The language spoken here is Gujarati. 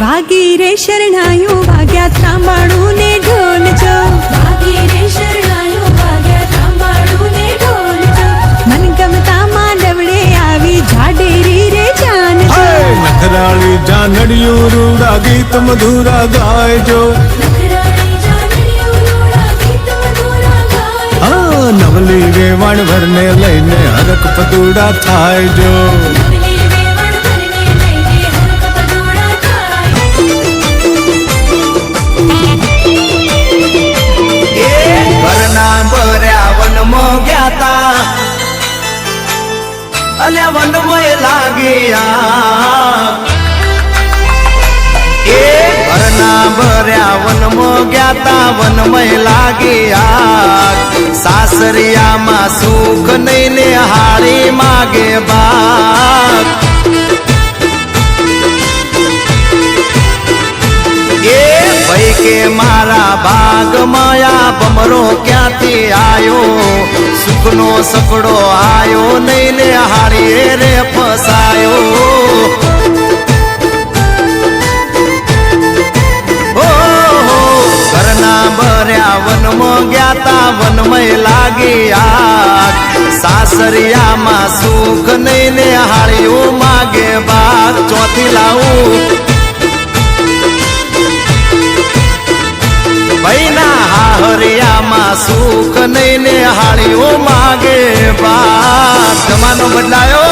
વાગી રે શરણાયું વાગ્યા ત્રાંબાણું ને ઢોલ જો વાગી રે શરણાયું વાગ્યા તાંબાળું ને ઢોલ જો મન ગમતા માંડવડે આવી જાડેરી રે જાન જો નખરાળી જાનડિયું રૂડા ગીત મધુરા ગાયજો નખરાળી જાનડીઓ રોડા ગીત મધુરા ગાય હા નવલી રે વણભરને લઈને હરક પતુડા થાય જો અને વનમય લાગ્યા. એ ઘરના ભર્યા વનમાં ગયા તા વનમય લાગ્યા. સાસરિયામાં સુખ નહીં ને હારી માગે બાપ. કે મારા ભાગ માયા બમરો ક્યાંથી આયો? સુખનો સકડો આયો નહીં ને હારી રે ફસાયો. ભર્યા વનમાં ગયા તા વનમય લાગી આગ. સાસરિયામાં સુખ નહીં ને હાળીઓ માગે બાગ ચોથી લાવું. સુખ નહીં ને હાળીઓ માગે બા જમાનો બદલાયો.